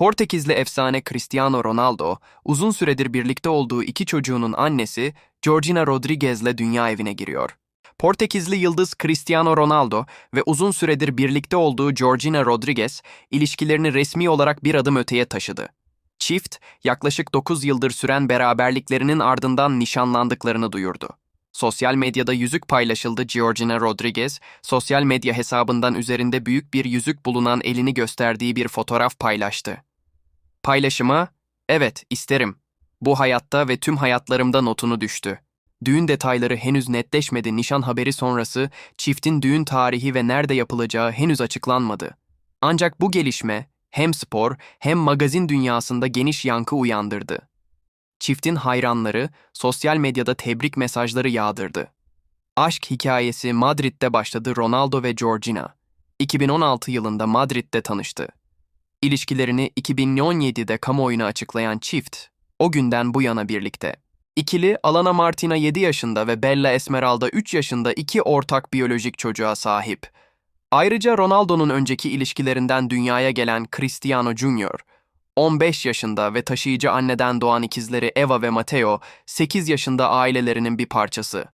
Portekizli efsane Cristiano Ronaldo, uzun süredir birlikte olduğu iki çocuğunun annesi Georgina Rodriguez'le dünya evine giriyor. Portekizli yıldız Cristiano Ronaldo ve uzun süredir birlikte olduğu Georgina Rodriguez, ilişkilerini resmi olarak bir adım öteye taşıdı. Çift, yaklaşık 9 yıldır süren beraberliklerinin ardından nişanlandıklarını duyurdu. Sosyal medyada yüzük paylaşıldı Georgina Rodriguez, sosyal medya hesabından üzerinde büyük bir yüzük bulunan elini gösterdiği bir fotoğraf paylaştı. Paylaşıma, evet isterim. Bu hayatta ve tüm hayatlarımda notunu düştü. Düğün detayları henüz netleşmedi nişan haberi sonrası çiftin düğün tarihi ve nerede yapılacağı henüz açıklanmadı. Ancak bu gelişme hem spor hem magazin dünyasında geniş yankı uyandırdı. Çiftin hayranları sosyal medyada tebrik mesajları yağdırdı. Aşk hikayesi Madrid'de başladı Ronaldo ve Georgina. 2016 yılında Madrid'de tanıştı. İlişkilerini 2017'de kamuoyuna açıklayan çift, o günden bu yana birlikte. İkili Alana Martina 7 yaşında ve Bella Esmeralda 3 yaşında iki ortak biyolojik çocuğa sahip. Ayrıca Ronaldo'nun önceki ilişkilerinden dünyaya gelen Cristiano Junior, 15 yaşında ve taşıyıcı anneden doğan ikizleri Eva ve Matteo, 8 yaşında ailelerinin bir parçası.